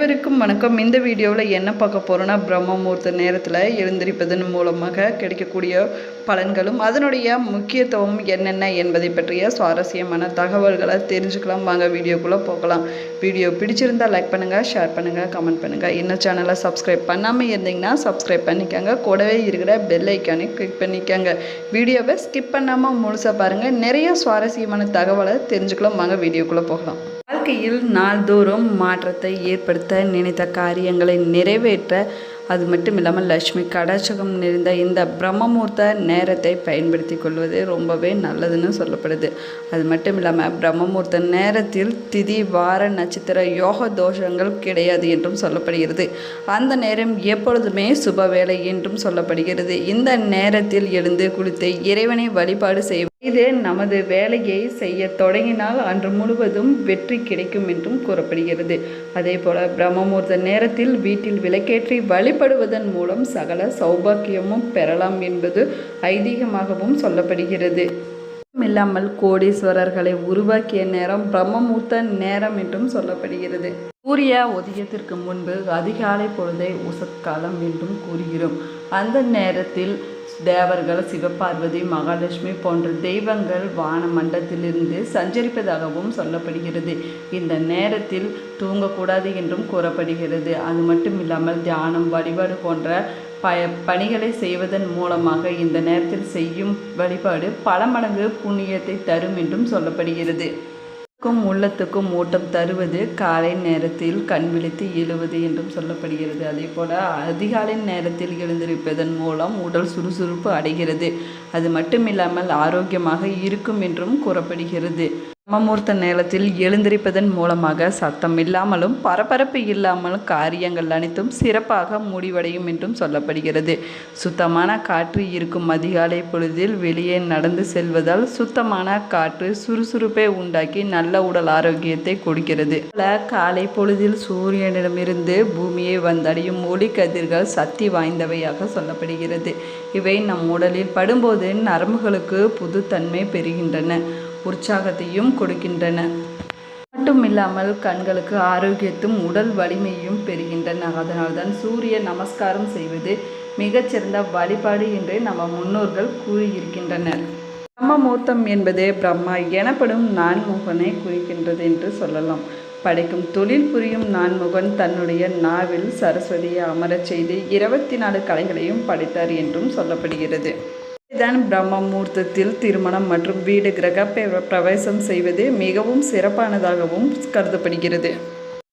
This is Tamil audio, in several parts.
அனைவருக்கும் வணக்கம். இந்த வீடியோவில் என்ன பார்க்க போகிறோன்னா பிரம்ம முகூர்த்த நேரத்தில் எழுந்திருப்பதன் மூலமாக கிடைக்கக்கூடிய பலன்களும் அதனுடைய முக்கியத்துவம் என்னென்ன என்பதை பற்றிய சுவாரஸ்யமான தகவல்களை தெரிஞ்சுக்கலாம். வாங்க வீடியோக்குள்ளே போகலாம். வீடியோ பிடிச்சிருந்தால் லைக் பண்ணுங்கள் ஷேர் பண்ணுங்கள் கமெண்ட் பண்ணுங்கள் இன்னும் சேனலை சப்ஸ்கிரைப் பண்ணாமல் இருந்தீங்கன்னா சப்ஸ்கிரைப் பண்ணிக்கோங்க. கூடவே இருக்கிற பெல் ஐக்கானே கிளிக் பண்ணிக்கோங்க. வீடியோவை ஸ்கிப் பண்ணாமல் முழுசாக பாருங்கள் நிறைய சுவாரஸ்யமான தகவலை தெரிஞ்சுக்கலாம். வாங்க வீடியோக்குள்ளே போகலாம். வாழ்க்கையில் நாள்தோறும் மாற்றத்தை ஏற்படுத்த நினைத்த காரியங்களை நிறைவேற்ற அது மட்டும் இல்லாமல் லட்சுமி கடாச்சகம் நிறைந்த இந்த பிரம்மமுகூர்த்த நேரத்தை பயன்படுத்தி கொள்வது ரொம்பவே நல்லதுன்னு சொல்லப்படுது. அது மட்டும் இல்லாமல் பிரம்மமுகூர்த்த நேரத்தில் திதி வார நட்சத்திர யோக தோஷங்கள் கிடையாது என்றும் சொல்லப்படுகிறது. அந்த நேரம் எப்பொழுதுமே சுப வேலை என்றும் சொல்லப்படுகிறது. இந்த நேரத்தில் எழுந்து குளித்து இறைவனை வழிபாடு செய்வது இது நமது வேலையை செய்ய தொடங்கினால் அன்று முழுவதும் வெற்றி கிடைக்கும் என்றும் கூறப்படுகிறது. அதே போல பிரம்மமுகூர்த்த நேரத்தில் வீட்டில் விளக்கேற்றி வழிபடுவதன் மூலம் சகல சௌபாக்கியமும் பெறலாம் என்பது ஐதீகமாகவும் சொல்லப்படுகிறது. இல்லாமல் கோடீஸ்வரர்களை உருவாக்கிய நேரம் பிரம்மமூர்த்த நேரம் என்றும் சொல்லப்படுகிறது. சூரிய உதயத்திற்கு முன்பு அதிகாலை பொழுதை உசத்காலம் என்றும் கூறுகிறோம். அந்த நேரத்தில் தேவர்கள் சிவபார்வதி மகாலட்சுமி போன்ற தெய்வங்கள் வான மண்டத்திலிருந்து சஞ்சரிப்பதாகவும் சொல்லப்படுகிறது. இந்த நேரத்தில் தூங்கக்கூடாது என்றும் கூறப்படுகிறது. அது மட்டும் இல்லாமல் தியானம் வழிபாடு போன்ற ப பணிகளை செய்வதன் மூலமாக இந்த நேரத்தில் செய்யும் வழிபாடு பல மடங்கு புண்ணியத்தை தரும் என்றும் சொல்லப்படுகிறது. க்கும் உள்ளத்துக்கும் ஊட்டம் தருவது காலை நேரத்தில் கண் விழித்து எழுவது என்றும் சொல்லப்படுகிறது. அதே போல அதிகாலை நேரத்தில் எழுந்திருப்பதன் மூலம் உடல் சுறுசுறுப்பு அடைகிறது. அது மட்டுமில்லாமல் ஆரோக்கியமாக இருக்கும் என்றும் கூறப்படுகிறது. பிரம்மமுகூர்த்த நேரத்தில் எழுந்திருப்பதன் மூலமாக சத்தம் இல்லாமலும் பரபரப்பு இல்லாமலும் காரியங்கள் அனைத்தும் சிறப்பாக முடிவடையும் என்றும் சொல்லப்படுகிறது. சுத்தமான காற்று இருக்கும் அதிகாலை பொழுதில் வெளியே நடந்து செல்வதால் சுத்தமான காற்று சுறுசுறுப்பை உண்டாக்கி நல்ல உடல் ஆரோக்கியத்தை கொடுக்கிறது. பல காலை பொழுதில் சூரியனிடமிருந்து பூமியை வந்தடையும் ஒளி கதிர்கள் சக்தி வாய்ந்தவையாக சொல்லப்படுகிறது. இவை நம் உடலில் படும்போது நரம்புகளுக்கு புதுத்தன்மை பெறுகின்றன உற்சாகத்தையும் கொடுக்கின்றன. மட்டும் இல்லாமல் கண்களுக்கு ஆரோக்கியத்தும் உடல் வலிமையும் பெறுகின்றன. அதனால்தான் சூரிய நமஸ்காரம் செய்வது மிகச்சிறந்த வழிபாடு என்று நம்ம முன்னோர்கள் கூறியிருக்கின்றனர். பிரம்மமூர்த்தம் என்பது பிரம்மா எனப்படும் நான்முகனை குறிக்கின்றது என்று சொல்லலாம். படைக்கும் தொழில் புரியும் நான்முகன் தன்னுடைய நாவில் சரஸ்வதியை அமரச் செய்து இருபத்தி நாலு கலைகளையும் படைத்தார் என்றும் சொல்லப்படுகிறது. தான் பிரம்ம முகூர்த்தத்தில் திருமணம் மற்றும் வீடு கிரக பிரவேசம் செய்வது மிகவும் சிறப்பானதாகவும் கருதப்படுகிறது.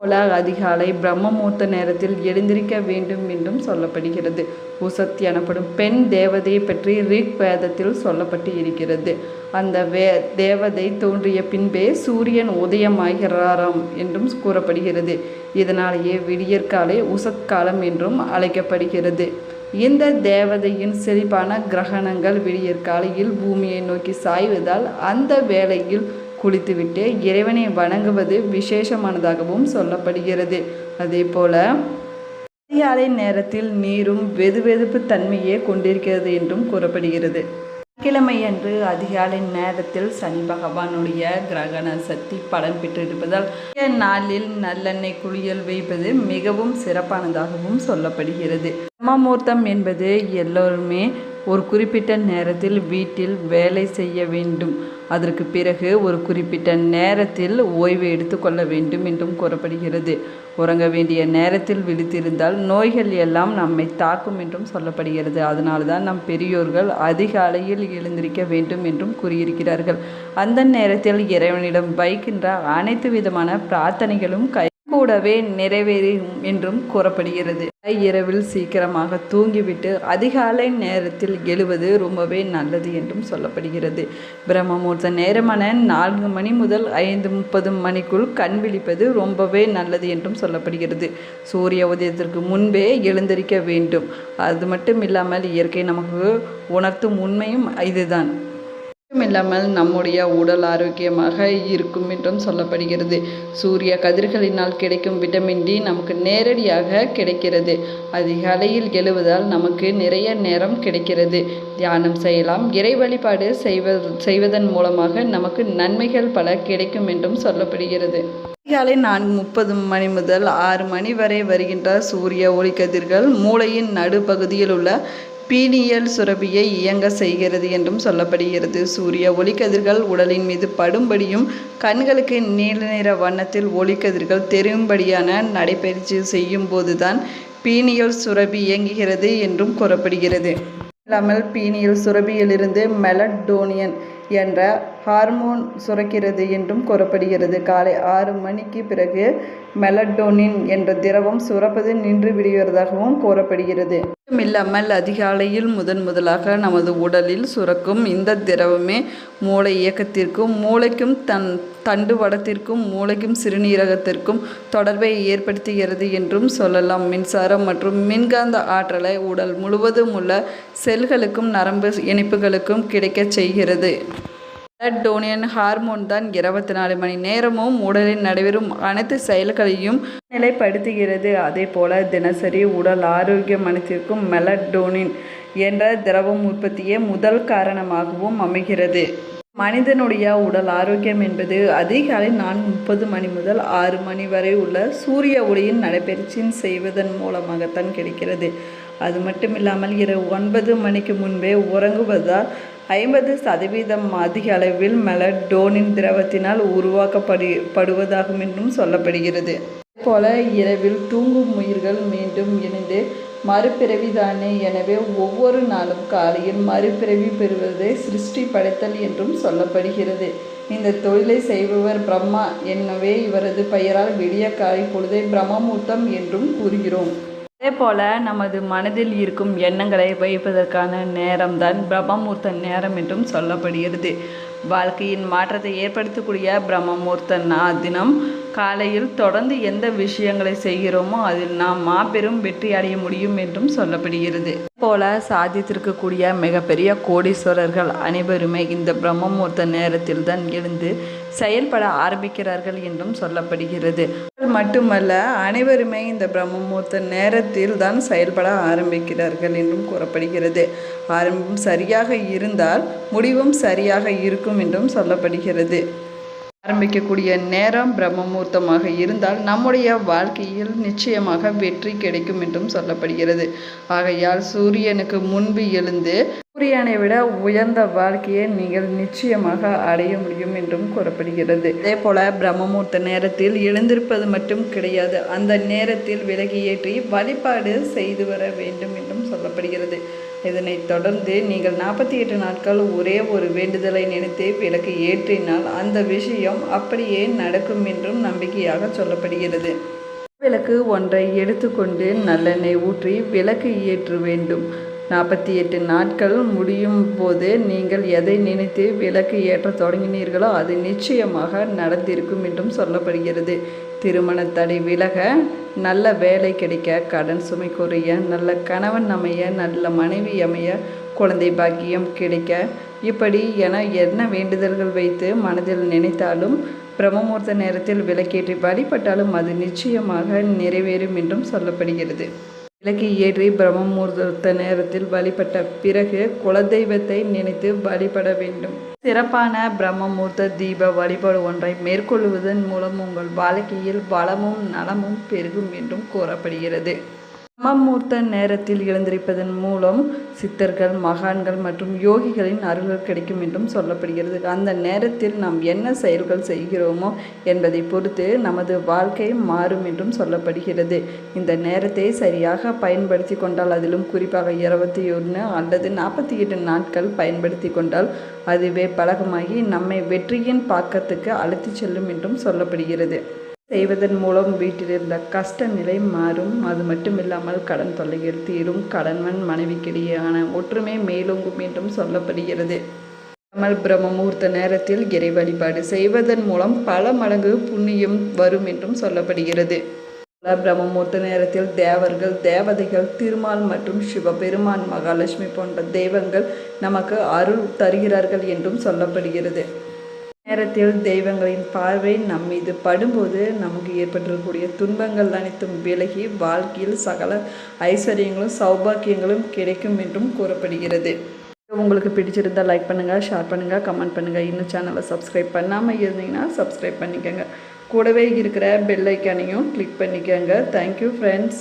போல அதிகாலை பிரம்ம முகூர்த்த நேரத்தில் எழுந்திருக்க வேண்டும் என்றும் சொல்லப்படுகிறது. உசத் எனப்படும் பெண் தேவதையை பற்றி ரிக் வேதத்தில் சொல்லப்பட்டு இருக்கிறது. அந்த வே தேவதை தோன்றிய பின்பே சூரியன் உதயமாகிறாராம் என்றும் கூறப்படுகிறது. இதனாலேயே விடியற்காலை உசத் காலம் என்றும் அழைக்கப்படுகிறது. இந்த தேவதையின் செழிப்பான கிரகணங்கள் விடியற்காலையில் பூமியை நோக்கி சாய்வதால் அந்த வேளையில் குளித்துவிட்டு இறைவனை வணங்குவது விசேஷமானதாகவும் சொல்லப்படுகிறது. அதே போல அதிகாலை நேரத்தில் நீரும் வெதுவெதுப்பு தன்மையே கொண்டிருக்கிறது என்றும் கூறப்படுகிறது. கிழமையன்று அதிகாலை நேரத்தில் சனி பகவானுடைய கிரகண சக்தி பலன் பெற்றிருப்பதால் நாளில் நல்லெண்ணெய் குளியல் வைப்பது மிகவும் சிறப்பானதாகவும் சொல்லப்படுகிறது. பிரம்மமூர்த்தம் என்பது எல்லோருமே ஒரு குறிப்பிட்ட நேரத்தில் வீட்டில் வேலை செய்ய வேண்டும். அதற்கு பிறகு ஒரு குறிப்பிட்ட நேரத்தில் ஓய்வு எடுத்துக்கொள்ள வேண்டும் என்றும் கூறப்படுகிறது. உறங்க வேண்டிய நேரத்தில் விழித்திருந்தால் நோய்கள் எல்லாம் நம்மை தாக்கும் என்றும் சொல்லப்படுகிறது. அதனால தான் நம் பெரியோர்கள் அதிகாலையில் எழுந்திருக்க வேண்டும் என்றும் கூறியிருக்கிறார்கள். அந்த நேரத்தில் இறைவனிடம் வைக்கின்ற அனைத்து விதமான பிரார்த்தனைகளும் கை கூடவே நிறைவேறும் என்றும் கூறப்படுகிறது. இரவில் சீக்கிரமாக தூங்கிவிட்டு அதிகாலை நேரத்தில் எழுவது ரொம்பவே நல்லது என்றும் சொல்லப்படுகிறது. பிரம்மமுகூர்த்த நேரமான நான்கு மணி முதல் ஐந்து முப்பது மணிக்குள் கண் விழிப்பது ரொம்பவே நல்லது என்றும் சொல்லப்படுகிறது. சூரிய உதயத்திற்கு முன்பே எழுந்திருக்க வேண்டும். அது மட்டும் இல்லாமல் இயற்கை நமக்கு உணர்த்தும் உண்மையும் இதுதான். இல்லாமல் நம்முடைய உடல் ஆரோக்கியமாக இருக்கும் என்றும் சொல்லப்படுகிறது. சூரிய கதிர்களினால் கிடைக்கும் விட்டமின் டி நமக்கு நேரடியாக கிடைக்கிறது. அதிகாலையில் எழுவதால் நமக்கு நிறைய நேரம் கிடைக்கிறது. தியானம் செய்யலாம். இறை வழிபாடு செய்வ செய்வதன் மூலமாக நமக்கு நன்மைகள் பல கிடைக்கும் என்றும் சொல்லப்படுகிறது. அதிகாலை நான்கு முப்பது மணி முதல் ஆறு மணி வரை வருகின்ற சூரிய ஒளிக்கதிர்கள் மூளையின் நடுப்பகுதியில் உள்ள பீனியல் சுரபியை இயங்க செய்கிறது என்றும் சொல்லப்படுகிறது. சூரிய ஒளிக்கதிர்கள் உடலின் மீது படும்படியும் கண்களுக்கு நீல நிற வண்ணத்தில் ஒளிக்கதிர்கள் தெரியும்படியான நடைபயிற்சி செய்யும் போதுதான் பீனியல் சுரபி இயங்குகிறது என்றும் கூறப்படுகிறது. இல்லாமல் பீனியல் சுரபியிலிருந்து மெலடோனியன் என்ற ஹார்மோன் சுரக்கிறது என்றும் கூறப்படுகிறது. காலை ஆறு மணிக்கு பிறகு மெலடோனின் என்ற திரவம் சுரப்பது நின்று விடுகிறதாகவும் கூறப்படுகிறது. இல்லாமல் அதிகாலையில் முதன் முதலாக நமது உடலில் சுரக்கும் இந்த திரவமே மூளை இயக்கத்திற்கும் மூளைக்கும் தன் தண்டுவடத்திற்கும் மூளைக்கும் சிறுநீரகத்திற்கும் தொடர்பை ஏற்படுத்துகிறது என்றும் சொல்லலாம். மின்சாரம் மற்றும் மின்காந்த ஆற்றலை உடல் முழுவதும் உள்ள செல்களுக்கும் நரம்பு இணைப்புகளுக்கும் கிடைக்கச் செய்கிறது. மெலடோனியன் ஹார்மோன் தான் இருபத்தி நாலு மணி நேரமும் உடலில் நடைபெறும் அனைத்து செயல்களையும் நிலைப்படுத்துகிறது. அதே போல தினசரி உடல் ஆரோக்கியம் அனைத்திற்கும் மெலடோனின் என்ற திரவம் உற்பத்தியே முதல் காரணமாகவும் அமைகிறது. மனிதனுடைய உடல் ஆரோக்கியம் என்பது அதிகாலை நான்கு முப்பது மணி முதல் ஆறு மணி வரை உள்ள சூரிய ஒளியின் நடைபயிற்சியின் செய்வதன் மூலமாகத்தான் கிடைக்கிறது. அது மட்டுமில்லாமல் இரவு ஒன்பது மணிக்கு முன்பே உறங்குவதால் ஐம்பது சதவீதம் அதிக அளவில் மெலடோனின் திரவத்தினால் உருவாக்கப்படு படுவதாகும் என்றும் சொல்லப்படுகிறது. போல இரவில் தூங்கும் உயிர்கள் மீண்டும் இணைந்து மறுபிறவிதானே? எனவே ஒவ்வொரு நாளும் காலையில் மறுபிறவி பெறுவதை சிருஷ்டி படைத்தல் என்றும் சொல்லப்படுகிறது. இந்த தொழிலை செய்பவர் பிரம்மா. எனவே இவரது பெயரால் விடிய காலை பொழுதை பிரம்மமூர்த்தம் என்றும் கூறுகிறோம். அதே போல் நமது மனதில் இருக்கும் எண்ணங்களை வைப்பதற்கான நேரம்தான் பிரம்மமூர்த்த நேரம் என்றும் சொல்லப்படுகிறது. வாழ்க்கையின் மாற்றத்தை ஏற்படுத்தக்கூடிய பிரம்மமூர்த்த நா தினம் காலையில் தொடர்ந்து எந்த விஷயங்களை செய்கிறோமோ அதில் நாம் மாபெரும் வெற்றி அடைய முடியும் என்றும் சொல்லப்படுகிறது. போல சாதித்திருக்கக்கூடிய மிகப்பெரிய கோடீஸ்வரர்கள் அனைவருமே இந்த பிரம்மமூர்த்த நேரத்தில் தான் எழுந்து செயல்பட ஆரம்பிக்கிறார்கள் என்றும் சொல்லப்படுகிறது. மட்டுமல்ல அனைவருமே இந்த பிரம்மமுகூர்த்த நேரத்தில் தான் செயல்பட ஆரம்பிக்கிறார்கள் என்றும் கூறப்படுகிறது. ஆரம்பம் சரியாக இருந்தால் முடிவும் சரியாக இருக்கும் என்றும் சொல்லப்படுகிறது. ஆரம்பிக்கக்கூடிய நேரம் பிரம்மமூர்த்தமாக இருந்தால் நம்முடைய வாழ்க்கையில் நிச்சயமாக வெற்றி கிடைக்கும் என்றும் சொல்லப்படுகிறது. ஆகையால் சூரியனுக்கு முன்பு எழுந்து சூரியனை விட உயர்ந்த வாழ்க்கையை நீங்கள் நிச்சயமாக அடைய முடியும் என்றும் கூறப்படுகிறது. அதே போல பிரம்மமூர்த்த நேரத்தில் எழுந்திருப்பது மட்டும் கிடையாது அந்த நேரத்தில் விலகி ஏற்றி வழிபாடு செய்து வர வேண்டும் என்றும் சொல்லப்படுகிறது. இதனைத் தொடர்ந்து நீங்கள் நாற்பத்தி எட்டு நாட்கள் ஒரே ஒரு வேண்டுதலை நினைத்து விளக்கு ஏற்றினால் அந்த விஷயம் அப்படியே நடக்கும் என்றும் நம்பிக்கையாக சொல்லப்படுகிறது. விளக்கு ஒன்றை எடுத்துக்கொண்டு நல்லெண்ணெய் ஊற்றி விளக்கு ஏற்ற வேண்டும். நாற்பத்தி எட்டு நாட்கள் முடியும் போது நீங்கள் எதை நினைத்து விளக்கு ஏற்ற தொடங்கினீர்களோ அது நிச்சயமாக நடந்திருக்கும் என்றும் சொல்லப்படுகிறது. திருமண தடை விலக நல்ல வேலை கிடைக்க கடன் சுமை குறைய நல்ல கணவன் அமைய நல்ல மனைவி அமைய குழந்தை பாக்கியம் கிடைக்க இப்படி என என்ன வேண்டுதல்கள் வைத்து மனதில் நினைத்தாலும் பிரம்மமுகூர்த்த நேரத்தில் விளக்கேற்றி வழிபட்டாலும் அது நிச்சயமாக நிறைவேறும் என்றும் சொல்லப்படுகிறது. விளக்கு ஏற்றி பிரம்மமுகூர்த்த நேரத்தில் வழிபட்ட பிறகு குலதெய்வத்தை நினைத்து வழிபட வேண்டும். சிறப்பான பிரம்மமூர்த்த தீப வழிபாடு ஒன்றை மேற்கொள்வதன் மூலம் உங்கள் வாழ்க்கையில் வளமும் நலமும் பெருகும் என்றும் கூறப்படுகிறது. பிரம்மமுகூர்த்த நேரத்தில் எழுந்திருப்பதன் மூலம் சித்தர்கள் மகான்கள் மற்றும் யோகிகளின் அருள்கள் கிடைக்கும் என்றும் சொல்லப்படுகிறது. அந்த நேரத்தில் நாம் என்ன செயல்கள் செய்கிறோமோ என்பதை பொறுத்து நமது வாழ்க்கை மாறும் என்றும் சொல்லப்படுகிறது. இந்த நேரத்தை சரியாக பயன்படுத்தி கொண்டால் அதிலும் குறிப்பாக இருபத்தி ஒன்று அல்லது நாற்பத்தி எட்டு நாட்கள் பயன்படுத்தி கொண்டால் அதுவே பழகமாகி நம்மை வெற்றியின் பாக்கத்துக்கு அழைத்து செல்லும் என்றும் சொல்லப்படுகிறது. செய்வதன் மூலம் வீட்டில் இருந்த கஷ்ட நிலை மாறும். அது மட்டுமில்லாமல் கடன் தொல்லைகள் தீரும். கடன்வன் மனைவிக்கிடையான ஒற்றுமை மேலோங்கும் என்றும் சொல்லப்படுகிறது. கமல் பிரம்ம முகூர்த்த நேரத்தில் இறை வழிபாடு செய்வதன் மூலம் பல மடங்கு புண்ணியம் வரும் என்றும் சொல்லப்படுகிறது. பிரம்ம முகூர்த்த நேரத்தில் தேவர்கள் தேவதைகள் திருமால் மற்றும் சிவபெருமான் மகாலட்சுமி போன்ற தெய்வங்கள் நமக்கு அருள் தருகிறார்கள் என்றும் சொல்லப்படுகிறது. நேரத்தில் தெய்வங்களின் பார்வை நம் மீது படும்போது நமக்கு ஏற்பட்டிருக்கக்கூடிய துன்பங்கள் அனைத்தும் விலகி வாழ்க்கையில் சகல ஐஸ்வர்யங்களும் சௌபாக்கியங்களும் கிடைக்கும் என்றும் கூறப்படுகிறது. உங்களுக்கு பிடிச்சிருந்தா லைக் பண்ணுங்கள் ஷேர் பண்ணுங்கள் கமெண்ட் பண்ணுங்கள் இன்னும் சேனலை சப்ஸ்கிரைப் பண்ணாமல் இருந்தீங்கன்னா சப்ஸ்கிரைப் பண்ணிக்கோங்க. கூடவே இருக்கிற பெல் ஐக்கானையும் கிளிக் பண்ணிக்கோங்க. Thank you friends